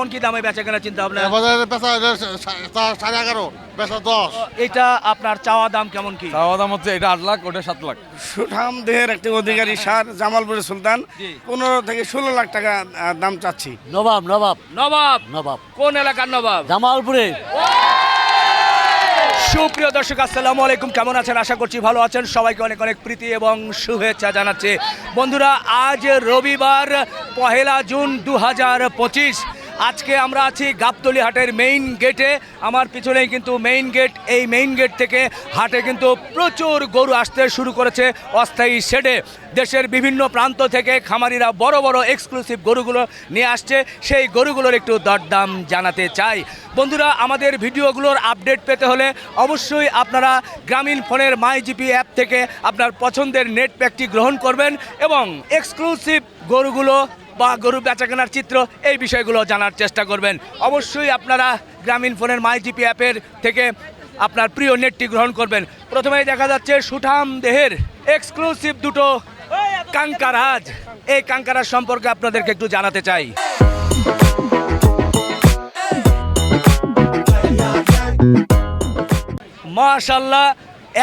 কেমন কি দামে বেচা কেনা চিন্তা ভাবনা? বাজারে বেচা সাড়ে এগারো বেচা দশ। এটা আপনার চাওয়া দাম কেমন কি? চাওয়া দাম হচ্ছে এটা আট লাখ ওটা সাত লাখ। সুঠাম দেহের একটি অধিকারী সার জামালপুরের সুলতান পনেরো থেকে ষোলো লাখ টাকা দাম চাচ্ছি। নবাব নবাব। নবাব? নবাব। কোন এলাকার নবাব? জামালপুরে। সুপ্রিয় দর্শক আসসালামু আলাইকুম। কেমন আছেন? আশা করছি ভালো আছেন। সবাইকে অনেক অনেক প্রীতি এবং শুভেচ্ছা জানাচ্ছি। বন্ধুরা আজ রবিবার পহেলা জুন দু হাজার পঁচিশ। আজকে আমরা আছি গাবতলি হাটের মেইন গেটে আমার পিছনেই কিন্তু মেইন গেট এই মেইন গেট থেকে হাটে কিন্তু প্রচুর গরু আসতে শুরু করেছে অস্থায়ী শেডে। দেশের বিভিন্ন প্রান্ত থেকে খামারিরা বড় বড় এক্সক্লুসিভ গরুগুলো নিয়ে আসছে। সেই গরুগুলোর একটু দরদাম জানাতে চাই। বন্ধুরা, আমাদের ভিডিওগুলোর আপডেট পেতে হলে অবশ্যই আপনারা গ্রামীণ ফোনের মাই জিপি অ্যাপ থেকে আপনার পছন্দের নেট প্যাকটি গ্রহণ করবেন এবং এক্সক্লুসিভ গরুগুলো বা গরু বেচাকেনার চিত্র, এই বিষয়গুলো জানার চেষ্টা করবেন। অবশ্যই আপনারা গ্রামীণ ফোনের মাই জিপি অ্যাপের থেকে আপনার প্রিয় নেটটি গ্রহণ করবেন। প্রথমেই দেখা যাচ্ছে সুঠাম দেহের এক্সক্লুসিভ দুটো কাঙ্কারাজ এই কাঙ্কারাজ সম্পর্কে আপনাদেরকে একটু জানাতে চাই। মাশাল্লাহ,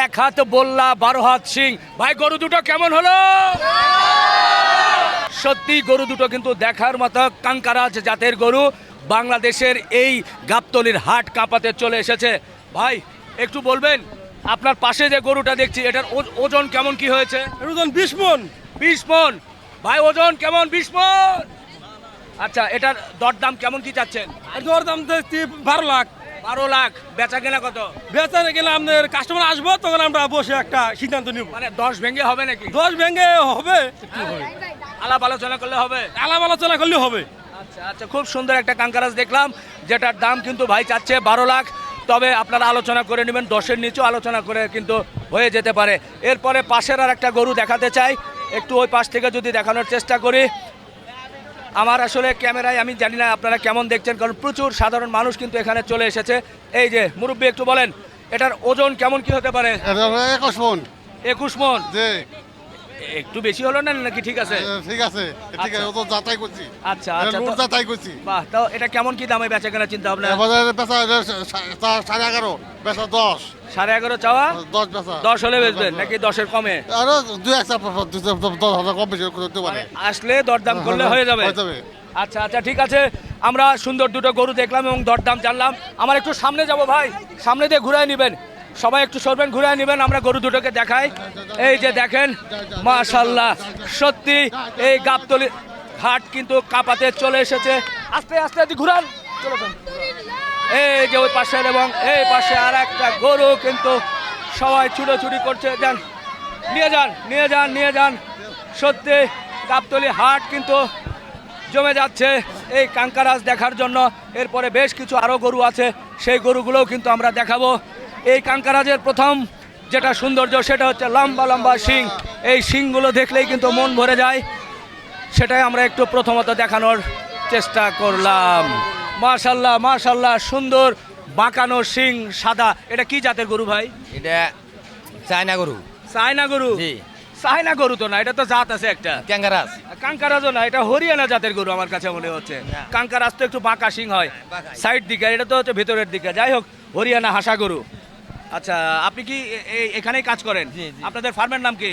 এক হাত বললা, বারো হাত সিং ভাই, গরু দুটো কেমন হলো? সত্যি গরু দুটো কিন্তু দেখার মতো কাঙ্কারাজ জাতের গরু। বাংলাদেশের এই গাবতলির হাট কাঁপাতে চলে এসেছে। ভাই একটু বলবেন আপনার পাশে যে গরুটা দেখছি এটার ওজন কেমন কি হয়েছে? ওজন বিশ মন। বিশ মন। ভাই ওজন কেমন? বিশ মন। আচ্ছা এটার দরদাম কেমন কি চাচ্ছেন? দরদাম বারো লাখ। বারো লাখ। বেচা কেনা কত? বেচারে গেলে আমাদের কাস্টমার আসব তখন আমরা বসে একটা সিদ্ধান্ত নিব। মানে দশ ভেঙে হবে নাকি? দশ ভেঙে হবে। আলাপ আলোচনা করলে হবে? আলাপ আলোচনা করলে হবে। আচ্ছা আচ্ছা খুব সুন্দর একটা কাঙ্কারাজ দেখলাম যেটার দাম কিন্তু ভাই চাচ্ছে বারো লাখ। তবে আপনারা আলোচনা করে নেবেন দশের নিচেও আলোচনা করে কিন্তু হয়ে যেতে পারে। এরপরে পাশের আর একটা গরু দেখাতে চাই। একটু ওই পাশ থেকে যদি দেখানোর চেষ্টা করি। আমার আসলে ক্যামেরায় আমি জানি না আপনারা কেমন দেখছেন কারণ প্রচুর সাধারণ মানুষ কিন্তু এখানে চলে এসেছে। এই যে মুরব্বী একটু বলেন এটার ওজন কেমন কি হতে পারে? একুশ মন। একুশ মন? একটু বেশি হলো না নাকি? ঠিক আছে। ঠিক আছে। ঠিক আছে আচ্ছা। ও তো যাচাই করছি। আচ্ছা আচ্ছা নোট তো- যাচাই করছি। বাহ তাও এটা কেমন কি দামে বেচা কেনা চিন্তা ভাবনা? বাজারে বেচা সাড়ে এগারো বেচা দশ। সাড়ে এগারো চাওয়া? দশ বেচা। দশ হলে বেচবেন নাকি দশের কমে? আরও দুই একটা দশ হাজার কম বেশি করতে পারে। আসলে দরদাম করলে হয়ে যাবে। হয়ে যাবে। আচ্ছা আচ্ছা ঠিক আছে। আমরা সুন্দর দুটো গরু দেখলাম এবং দরদাম জানলাম। আমার একটু সামনে যাব ভাই। সামনে দিয়ে ঘুরায় নেবেন। সবাই একটু সরবেন ঘুরায় নেবেন, আমরা গরু দুটোকে দেখাই। এই যে দেখেন মাশাল্লাহ সত্যি এই গাবতলি হাট কিন্তু কাপাতে চলে এসেছে। আস্তে আস্তে আস্তে ঘুরান। এই যে ওই পাশের এবং এই পাশে আর একটা গরু কিন্তু সবাই ছুটোছুটি করছে। যান, নিয়ে যান নিয়ে যান নিয়ে যান। সত্যি গাবতলি হাট কিন্তু জমে যাচ্ছে এই কাঙ্কারাজ দেখার জন্য। এরপরে বেশ কিছু আরও গরু আছে, সেই গরুগুলোও কিন্তু আমরা দেখাবো। এই কাঙ্কারাজের প্রথম যেটা সৌন্দর্য সেটা হচ্ছে লম্বা লম্বা শিং। এই শিংগুলো দেখলেই কিন্তু মন ভরে যায়। সেটাই আমরা একটু প্রথমত দেখানোর চেষ্টা করলাম। মাশাল্লাহ মাশাল্লাহ সুন্দর বাঁকানো শিং সাদা। এটা কি জাতের গরু ভাই? এটা চায়না গরু। চায়না গরু? সাইনা গরু তো না এটা তো জাত আছে একটা। ক্যাঙ্গারাস কাঙ্কারাজও না এটা হরিয়ানা জাতের গরু আমার কাছে মনে হচ্ছে। কাঙ্কারাজ তো একটু বাঁকা শিং হয়। সাইড দিকে এটা তো হচ্ছে ভেতরের দিকে। যাই হোক হরিয়ানা হাসা গরু। আচ্ছা আপনি কি এখানেই কাজ করেন। আপনাদের ফার্মের নাম কি?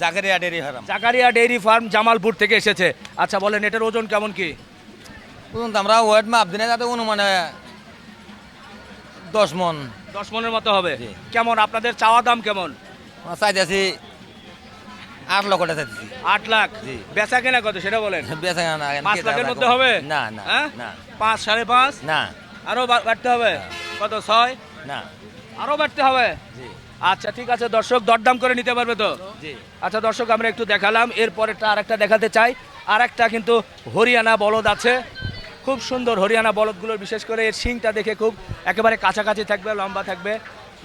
Zakaria dairy farm. Zakaria dairy farm Jamalpur থেকে এসেছে। আচ্ছা বলেন এটার ওজন কেমন কি? বুঝুন তো আমরা ওয়েট মাপ দিনে যাতে অনুমানে দশ মন। দশ মনের মতো হবে। কেমন? আপনাদের চাওয়া দাম কেমন? চাইতেছি আট লক্ষ টাকা চাইতেছি। আট লাখ? জি। বেচা কেনা কত? সেটা বলেন। বেচা কেনা পাঁচ লাখের মধ্যে হবে? না না হ্যাঁ? না। পাঁচ সাড়ে পাঁচ? না। আরও বাড়তে হবে? কত? ছয়? না। আরও বাড়তে হবে? আচ্ছা ঠিক আছে দর্শক দরদাম করে নিতে পারবে তো? আচ্ছা দর্শক আমরা একটু দেখালাম এরপরেরটা আরেকটা দেখাতে চাই। আরেকটা কিন্তু হরিয়ানা বলদ আছে। খুব সুন্দর হরিয়ানা বলদগুলোর বিশেষ করে এর শিংটা দেখে খুব একেবারে কাছাকাছি থাকবে লম্বা থাকবে।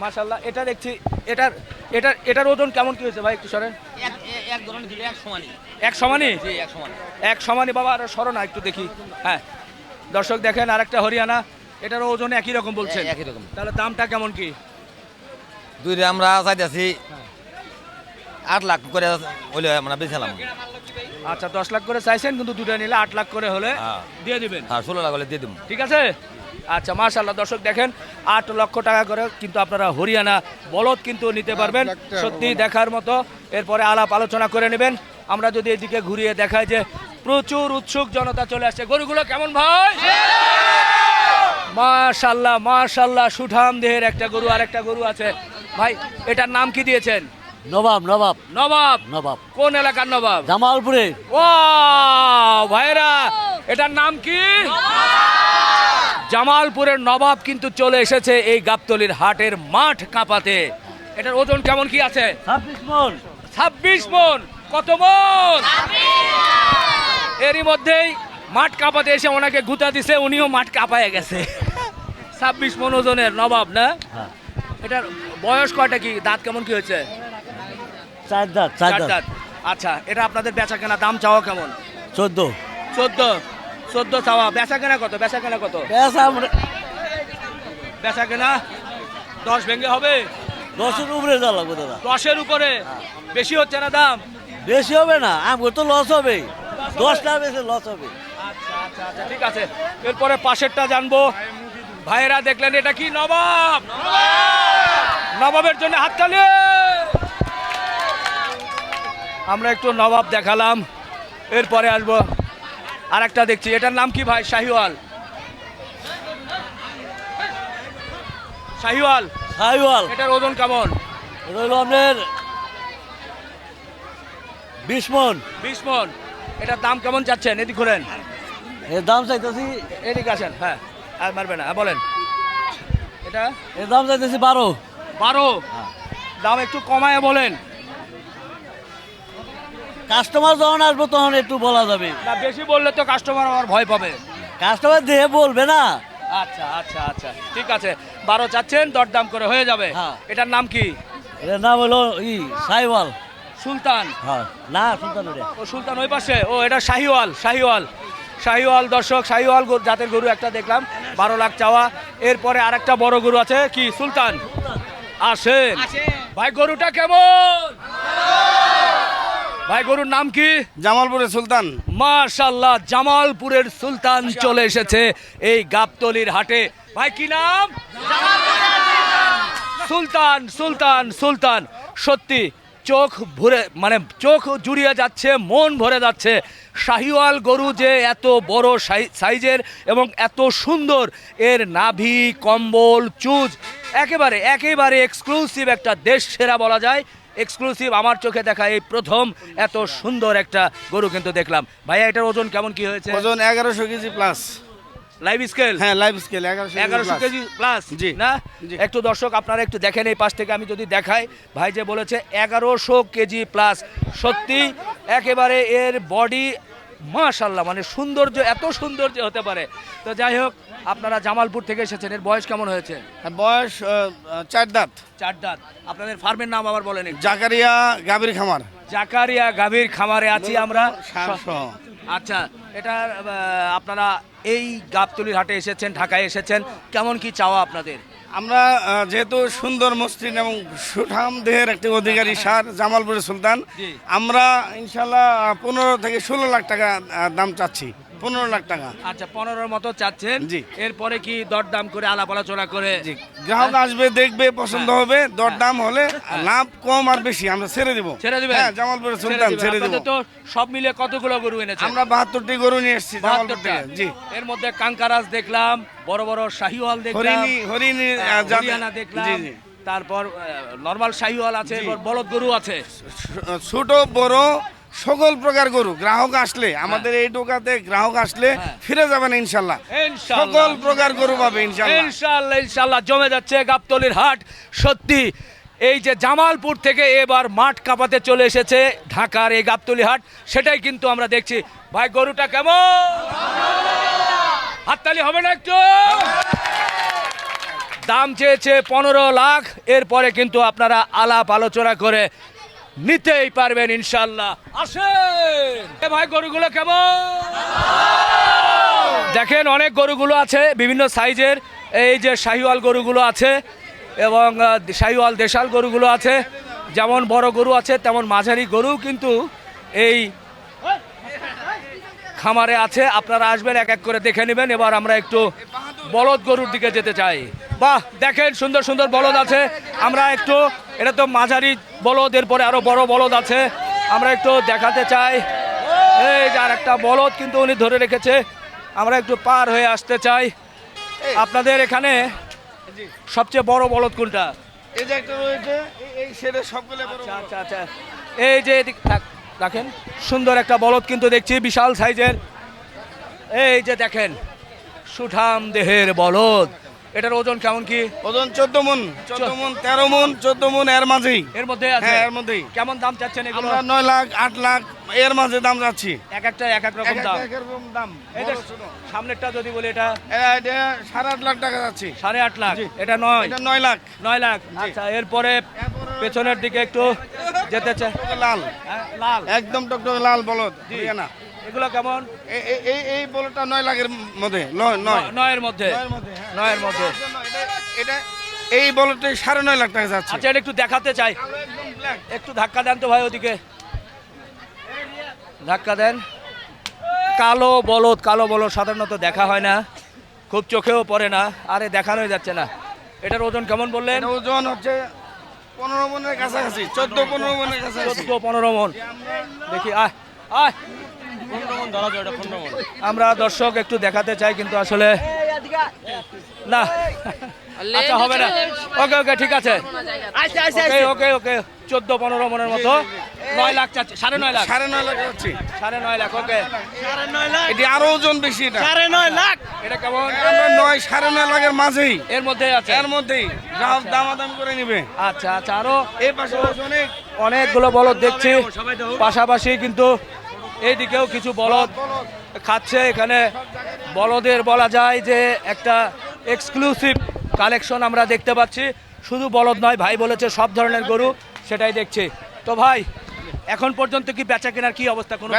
মাশাল্লাহ এটা দেখছি এটার এটার এটার ওজন কেমন কি হয়েছে ভাই একটু সরেন? এক সমানই। এক সমানই বাবা আর সরো না একটু দেখি। হ্যাঁ। দর্শক দেখেন আরেকটা হরিয়ানা এটার ওজন একই রকম বলছেন? একই রকম। তাহলে দামটা কেমন কি? দুই আমরা চাইতেছি আট লাখ করে হইলে আমরা বেছিলাম আচ্ছা দশ লাখ করে চাইছেন কিন্তু দুটো নিলে আট লাখ করে হলে হ্যাঁ। দিয়ে দিবেন। হ্যাঁ ষোলো লাখ হলে দিয়ে দেবো। ঠিক আছে? আচ্ছা মাশাল্লাহ দর্শক দেখেন আট লক্ষ টাকা করে কিন্তু আপনারা হরিয়ানা বলদ কিন্তু নিতে পারবেন। সত্যি দেখার মতো এরপরে আলাপ আলোচনা করে নেবেন। আমরা যদি এদিকে ঘুরিয়ে দেখাই যে প্রচুর উৎসুক জনতা চলে আসছে। গরুগুলো কেমন ভাই? মাশাল্লাহ মাশাল্লাহ সুঠাম দেহের একটা গরু আর একটা গরু আছে। ভাই এটার নাম কি দিয়েছেন? নবাব নবাব। নবাব? নবাব। কোন এলাকার নবাব? জামালপুরে। ও ভাইরা এটার নাম কি? জামালপুরের নবাব কিন্তু চলে এসেছে এই গাবতলির হাটের মাঠ কাঁপাতে। এটার ওজন কেমন কি আছে? ছাব্বিশ মন। ছাব্বিশ মন। কত মন। এরই মধ্যেই মাঠ কাঁপাতে এসে ওনাকে গুতা দিছে উনিও মাঠ কাঁপায় গেছে। ছাব্বিশ মন ওজনের নবাব না? হ্যাঁ। এটার বয়স কয়টা কি? দাঁত কেমন কি হয়েছে? চার দাঁত চার দাঁত। আচ্ছা এটা আপনাদের বেচা কেনা দাম চাওয়া কেমন? চোদ্দ। চোদ্দ। চোদ্দ চাওয়া। বেচা কেনা কত? বেচা কেনা কত? বেচা কেনা দশ ভেঙে হবে? দশের উপরে যা লাগবে দাদা। দশের উপরে? বেশি হচ্ছে না দাম? বেশি হবে না আমার তো লস হবে। দশটা বেশি লস হবে। আচ্ছা আচ্ছা আচ্ছা ঠিক আছে। এরপরে পাশেরটা জানব। ভাইয়েরা দেখলেন এটা কি নবাব? নবাবের জন্য হাততালি আমরা একটু নবাব দেখালাম। এরপরে আসব। আর একটা দেখছি। এটার নাম কি ভাই? শাহিওয়াল। শাহিওয়াল। শাহিওয়াল। এটার ওজন কেমন? এটা হলো আপনার বিশ মন। বিশ মন। এটার দাম কেমন চাচ্ছেন? এদিক ঘুরেন। এর দাম চাইতেছি এদিকে আসেন হ্যাঁ। আর মারবে না হ্যাঁ, বলেন। এটা? এর দাম চাইতেছি বারো। বারো? দাম একটু কমায় বলেন। কাস্টমার যখন আসব তখন একটু বলা যাবে। না বেশি বললে তো কাস্টমার আমার ভয় পাবে। কাস্টমার দেহে বলবে না। আচ্ছা আচ্ছা আচ্ছা ঠিক আছে। বারো চাচ্ছেন দরদাম করে হয়ে যাবে। হ্যাঁ। এটার নাম কি? এর নাম হলো ই সাইওয়াল সুলতান। হ্যাঁ না সুলতান ও সুলতান ওই পাশে? ও এটা শাহিওয়াল শাহিওয়াল। শাহিওয়াল দর্শক শাহিওয়াল গরু- জাতের গরু একটা দেখলাম বারো লাখ চাওয়া। এরপরে আরেকটা বড় গরু আছে কি? সুলতান। আসেন। ভাই গরুটা কেমন? ভাই গরুর নাম কি? জামালপুরের সুলতান। মাশাল্লাহ জামালপুরের সুলতান চলে এসেছে এই গাবতলির হাটে। ভাই কি নাম? সুলতান সুলতান সুলতান। সত্যি চোখ ভরে মানে চোখ জুড়িয়ে যাচ্ছে, মন ভরে যাচ্ছে। শাহিওয়াল গরু যে এত বড় সাই- সাইজের এবং এত সুন্দর, এর নাভি, কম্বল, চুজ, একেবারে একেবারে এক্সক্লুসিভ একটা দেশ সেরা বলা যায়। এক্সক্লুসিভ আমার চোখে দেখা এই প্রথম, এত সুন্দর একটা গরু কিন্তু দেখলাম। ভাইয়া, এটার ওজন কেমন কি হয়েছে? ওজন এগারোশো কেজি প্লাস লাইভ স্কেল হ্যাঁ লাইভ স্কেল এগারোশো কেজি প্লাস জি। না? একটু দর্শক আপনারা একটু দেখেন এই পাশ থেকে আমি যদি দেখাই ভাই যে বলেছে এগারোশো কেজি প্লাস সত্যি একেবারে এর বডি মাশাল্লাহ মানে সৌন্দর্য এত সৌন্দর্য হতে পারে। তো যাই হোক আপনারা জামালপুর থেকে এসেছেন এর বয়স কেমন হয়েছে? বয়স আহ, চার দাঁত। চার দাঁত। আপনাদের ফার্মের নাম আবার বলেন জাকারিয়া গাভীর খামার। জাকারিয়া গাভীর খামারে আছি আমরা। আচ্ছা এটা আপনারা এই গাবতলির হাটে এসেছেন ঢাকায় এসেছেন কেমন কি চাওয়া আপনাদের? আমরা যেহেতু সুন্দর মসৃণ এবং সুঠাম দেহের একটি অধিকারী সার জামালপুরের সুলতান আমরা ইনশাল্লাহ পনেরো থেকে ষোলো লাখ টাকা দাম চাচ্ছি। পনেরো লাখ টাকা। আচ্ছা পনেরোর মতো চাচ্ছেন। জি। এরপরে কি দরদাম করে আলাপ আলোচনা করে? জি। গ্রাহক আসবে দেখবে পছন্দ হবে দরদাম হলে লাভ কম আর বেশি আমরা ছেড়ে দিব। ছেড়ে দিবেন? হ্যাঁ সুলতান ছেড়ে দিব। তো সব মিলে কতগুলো গরু এনেছেন? আমরা বাহাত্তরটি গরু নিয়ে এসেছি জামালপুর 72 টা। থেকে জি। এর মধ্যে কাঙ্কারাজ দেখলাম বড় বড় শাহিওয়াল দেখলাম হরিণী হরিণী দেখলাম জি জি। তারপর নর্মাল শাহিওয়াল আছে। বলদ গরু আছে। ছোট বড় সকল প্রকার গরু গ্রাহক আসলে আমাদের এই টোকাতে গ্রাহক আসলে হ্যাঁ। ফিরে যাবেন ইনশাল্লাহ। সকল প্রকার গরু পাবে ইনশাল্লাহ। ইনশাল্লাহ ইনশাল্লাহ জমে যাচ্ছে গাবতলির হাট। সত্যি এই যে জামালপুর থেকে এবার মাঠ কাঁপাতে চলে এসেছে ঢাকার এই গাবতলি হাট সেটাই কিন্তু আমরা দেখছি। ভাই গরুটা কেমন? হাততালি হবে না একটু? দাম চেয়েছে পনেরো লাখ এরপরে কিন্তু আপনারা আলাপ আলোচনা করে নিতেই পারবেন ইনশাল্লাহ আসেন। ভাই, গরুগুলো কেমন? দেখেন, অনেক গরুগুলো আছে, বিভিন্ন সাইজের। এই যে শাহিওয়াল গরুগুলো আছে এবং শাহিওয়াল দেশাল গরুগুলো আছে। যেমন বড় গরু আছে, তেমন মাঝারি গরু কিন্তু এই খামারে আছে। আপনারা আসবেন, এক এক করে দেখে নেবেন। এবার আমরা একটু বলদ গরুর দিকে যেতে চাই। বাহ দেখেন সুন্দর সুন্দর বলদ আছে। আমরা একটু এটা তো মাঝারি বলদ এরপরে আরও বড় বলদ আছে। আমরা একটু দেখাতে চাই। এই যে আর একটা বলদ কিন্তু উনি ধরে রেখেছে। আমরা একটু পার হয়ে আসতে চাই। আপনাদের এখানে সবচেয়ে বড় বলদ কোনটা? এই যে একটা রয়েছে এই- এই সেটা আচ্ছা আচ্ছা আচ্ছা। এই যে এদিক রাখেন। সুন্দর একটা বলদ কিন্তু দেখছি বিশাল সাইজের। এই যে দেখেন সুঠাম দেহের বলদ। এটার ওজন কেমন কি? ওজন চোদ্দ মন চোদ্দ মন তেরো মন চোদ্দ মন এর মাঝেই। এর মধ্যে আছে? হ্যাঁ এর মধ্যেই। কেমন দাম চাচ্ছেন এগুলো? আমরা নয় লাখ আট লাখ এর মাঝে দাম যাচ্ছি। এক একটা এক এক রকম দাম। এক রকম দাম। সামনেরটা যদি বলি এটা? সাড়ে আট লাখ টাকা যাচ্ছি। সাড়ে আট লাখ? এটা নয়? এটা নয় লাখ। নয় লাখ? আচ্ছা এরপরে পেছনের দিকে একটু যেতে চাই। লাল। হ্যাঁ, লাল। একদম টকটকে লাল বলদ না? এগুলো কেমন? এই এই বলদটা নয় লাখের মধ্যে। নয় নয়। নয়ের মধ্যে। নয়ের মধ্যে হ্যাঁ। এটা- এই বলদটাই সাড়ে নয় লাখ টাকা যাচ্ছে। আচ্ছা এটা একটু দেখাতে চাই। একটু ধাক্কা দেন তো ভাই ওদিকে। ধাক্কা দেন। কালো বলদ কালো বলদ সাধারণত দেখা হয় না। খুব চোখেও পড়ে না। আরে দেখানোই যাচ্ছে না। এটার ওজন কেমন বললেন? ওজন হচ্ছে পনেরো মনের কাছাকাছি চোদ্দ পনেরো মনের কাছাকাছি। চোদ্দ পনেরো মন। দেখি আয় আয়। আমরা দর্শক একটু দেখাতে চাই কিন্তু আসলে না। আচ্ছা হবে না। ওকে ওকে ঠিক আছে। ওকে ওকে ওকে চোদ্দ পনেরো মনের মতো। নয় লাখ চাচ্ছে সাড়ে নয় লাখ। সাড়ে নয় লাখ যাচ্ছে। সাড়ে নয় লাখ ওকে। সাড়ে নয় লাখ। এটি আরও ওজন বেশি এটা। সাড়ে নয় লাখ। এটা কেমন? আমরা নয় সাড়ে নয় লাখের মাঝেই। এর মধ্যে আছে। এর মধ্যেই। গ্রাহক দামাদামি করে নিবে। আচ্ছা আচ্ছা আরও এই পাশে অনেক অনেকগুলো বলদ দেখছি। পাশাপাশি কিন্তু এইদিকেও কিছু বলদ খাচ্ছে। এখানে বলদের বলা যায় যে একটা এক্সক্লুসিভ কালেকশন আমরা দেখতে পাচ্ছি। শুধু বলদ নয় ভাই বলেছে সব ধরনের গরু সেটাই দেখছি। তো ভাই এখন পর্যন্ত কি বেচা কেনার কি অবস্থা? কোনো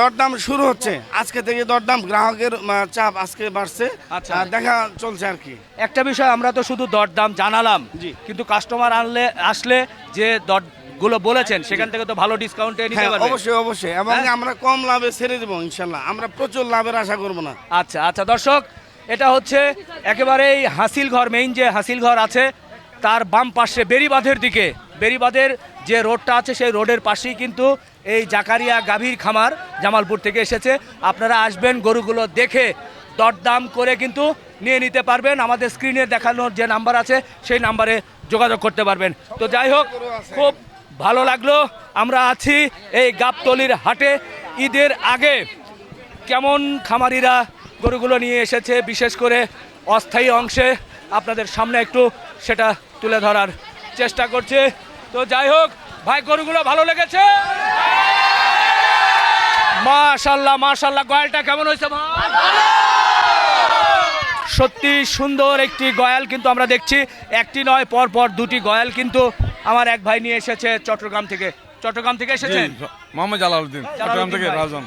দরদাম? শুরু হচ্ছে। আজকে থেকে দরদাম গ্রাহকের চাপ আজকে বাড়ছে। আচ্ছা। দেখা চলছে আর কি। একটা বিষয় আমরা তো শুধু দরদাম জানালাম। জি। কিন্তু কাস্টমার আনলে আসলে যে দর গুলো বলেছেন সেখান থেকে তো ভালো ডিসকাউন্টে নিতে হ্যাঁ পারবে। অবশ্যই অবশ্যই। এবং হ্যাঁ? আমরা কম লাভে ছেড়ে দেবো ইনশাল্লাহ। আমরা প্রচুর লাভের আশা করব না। আচ্ছা আচ্ছা দর্শক এটা হচ্ছে একেবারেই হাসিল ঘর মেইন যে হাসিল ঘর আছে তার বাম পাশে বেরিবাঁধের দিকে। বেরিবাঁধের যে রোডটা আছে সেই রোডের পাশেই কিন্তু এই জাকারিয়া গাভীর খামার জামালপুর থেকে এসেছে। আপনারা আসবেন গরুগুলো দেখে দরদাম করে কিন্তু নিয়ে নিতে পারবেন। আমাদের স্ক্রিনে দেখানোর যে নাম্বার আছে সেই নাম্বারে যোগাযোগ করতে পারবেন। তো যাই হোক খুব ভালো লাগল। আমরা আছি এই গাবতলির হাটে। ঈদের আগে কেমন খামারিরা গরুগুলো নিয়ে এসেছে, বিশেষ করে অস্থায়ী অংশে আপনাদের সামনে একটু সেটা তুলে ধরার চেষ্টা করছে। তো যাই হোক, ভাই, গরুগুলো ভালো লেগেছে? মাশাল্লাহ মাশাল্লাহ, গয়ালটা কেমন হয়েছে সত্যি সুন্দর একটি গয়াল কিন্তু আমরা দেখছি। একটি নয় পর পর দুটি গয়াল কিন্তু আমার এক ভাই নিয়ে এসেছে চট্টগ্রাম থেকে। চট্টগ্রাম থেকে এসেছেন? মোহাম্মদ জালালউদ্দিন চট্টগ্রাম থেকে রাজন।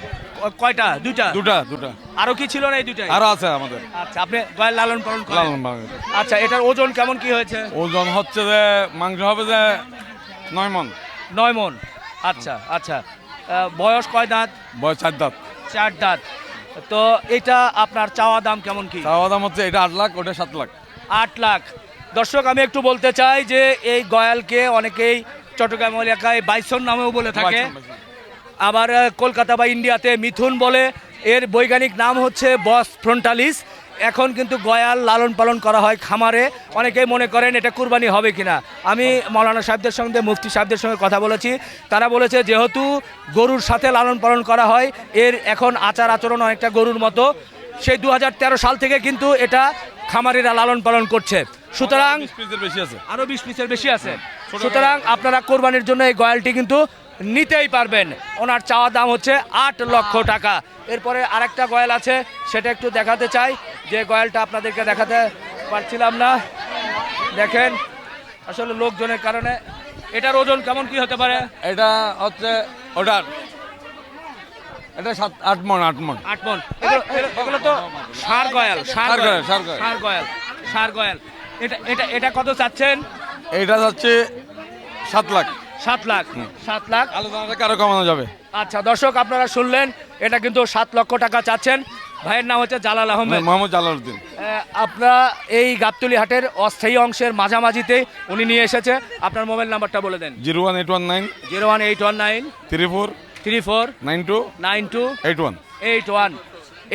কয়টা? দুইটা? দুটা দুটা। আরও কি ছিল না এই দুটাই? আরও আছে আমাদের। আচ্ছা আপনি গয়াল লালন পালন করেন? লালন বাঙালি আচ্ছা এটার ওজন কেমন কি হয়েছে? ওজন হচ্ছে যে মাংস হবে যে নয় মন। নয় মন। আচ্ছা আচ্ছা। বয়স কয় দাঁত? বয়স চার দাঁত। চার দাঁত। তো এটা আপনার চাওয়া দাম কেমন কি? চাওয়া দাম হচ্ছে এটা আট লাখ ওটা সাত লাখ। আট লাখ। দর্শক আমি একটু বলতে চাই যে এই গয়ালকে অনেকেই চট্টগ্রাম এলাকায় বাইসন নামেও বলে থাকে। আবার কলকাতা বা ইন্ডিয়াতে মিথুন বলে। এর বৈজ্ঞানিক নাম হচ্ছে বস ফ্রন্টালিস। এখন কিন্তু গয়াল লালন পালন করা হয় খামারে। অনেকেই মনে করেন এটা কুরবানি হবে কিনা। আমি মৌলানা সাহেবদের সঙ্গে মুফতি সাহেবদের সঙ্গে কথা বলেছি। তারা বলেছে যেহেতু গরুর সাথে লালন পালন করা হয় এর এখন আচার আচরণ অনেকটা গরুর মতো। সেই দু হাজার তেরো সাল থেকে কিন্তু এটা খামারিরা লালন পালন করছে। সুতরাং বিশ বেশি আছে। আরও বিশ পিসের বেশি আছে। সুতরাং আপনারা কোরবানির জন্য এই গয়ালটি কিন্তু নিতেই পারবেন। ওনার চাওয়া দাম হচ্ছে আট লক্ষ টাকা। এরপরে আরেকটা গয়াল আছে সেটা একটু দেখাতে চাই। যে গয়ালটা আপনাদেরকে দেখাতে পারছিলাম না। দেখেন আসলে লোকজনের কারণে। এটার ওজন কেমন কি হতে পারে? এটা হচ্ছে ওটার। এটা সাত আট মন আট মন। আট মন। এগুলো তো সার গয়াল। সার গয়াল। সার গয়াল সার গয়াল। এটা এটা এটা কত চাচ্ছেন? এইটা হচ্ছে সাত লাখ। সাত লাখ সাত লাখ। আলোচনাটা আরও কমানো যাবে। আচ্ছা দর্শক আপনারা শুনলেন এটা কিন্তু সাত লক্ষ টাকা চাচ্ছেন। ভাইয়ের নাম হচ্ছে জালাল আহমেদ। মোহাম্মদ জালালউদ্দিন। আপনারা এই গাবতলি হাটের অস্থায়ী অংশের মাঝামাঝিতে উনি নিয়ে এসেছে। আপনার মোবাইল নাম্বারটা বলে দেন। Zero one eight one nine zero one eight one nine three four three four nine two nine two eight one. Eight one.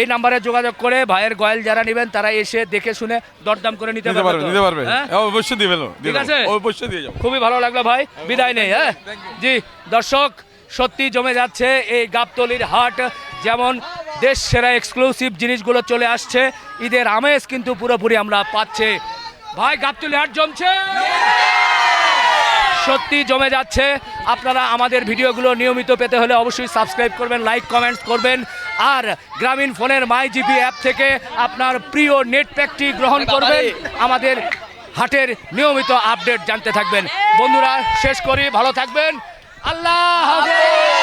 এই নাম্বারে যোগাযোগ করে ভাইয়ের গয়েল যারা নেবেন তারা এসে দেখে শুনে দরদাম করে নিতে নিতে পারবে নিতে পারবে। হ্যাঁ? হ্যাঁ, অবশ্যই দিবে লো, ঠিক আছে? অবশ্যই দিয়ে যাব। খুবই ভালো লাগল ভাই বিদায় নেই হ্যাঁ? জি দর্শক সত্যি জমে যাচ্ছে এই গাবতলির হাট যেমন দেশ সেরা এক্সক্লুসিভ জিনিসগুলো চলে আসছে ঈদের আমেজ কিন্তু পুরোপুরি আমরা পাচ্ছে। ভাই গাবতলি হাট জমছে? সত্যি জমে যাচ্ছে। আপনারা আমাদের ভিডিওগুলো নিয়মিত পেতে হলে অবশ্যই সাবস্ক্রাইব করবেন লাইক কমেন্টস করবেন। আর গ্রামীণ ফোনের মাই জিবি অ্যাপ থেকে আপনার প্রিয় নেট প্যাকটি গ্রহণ করবেন। আমাদের হাটের নিয়মিত আপডেট জানতে থাকবেন। বন্ধুরা শেষ করি। ভালো থাকবেন। আল্লাহ হাফেজ।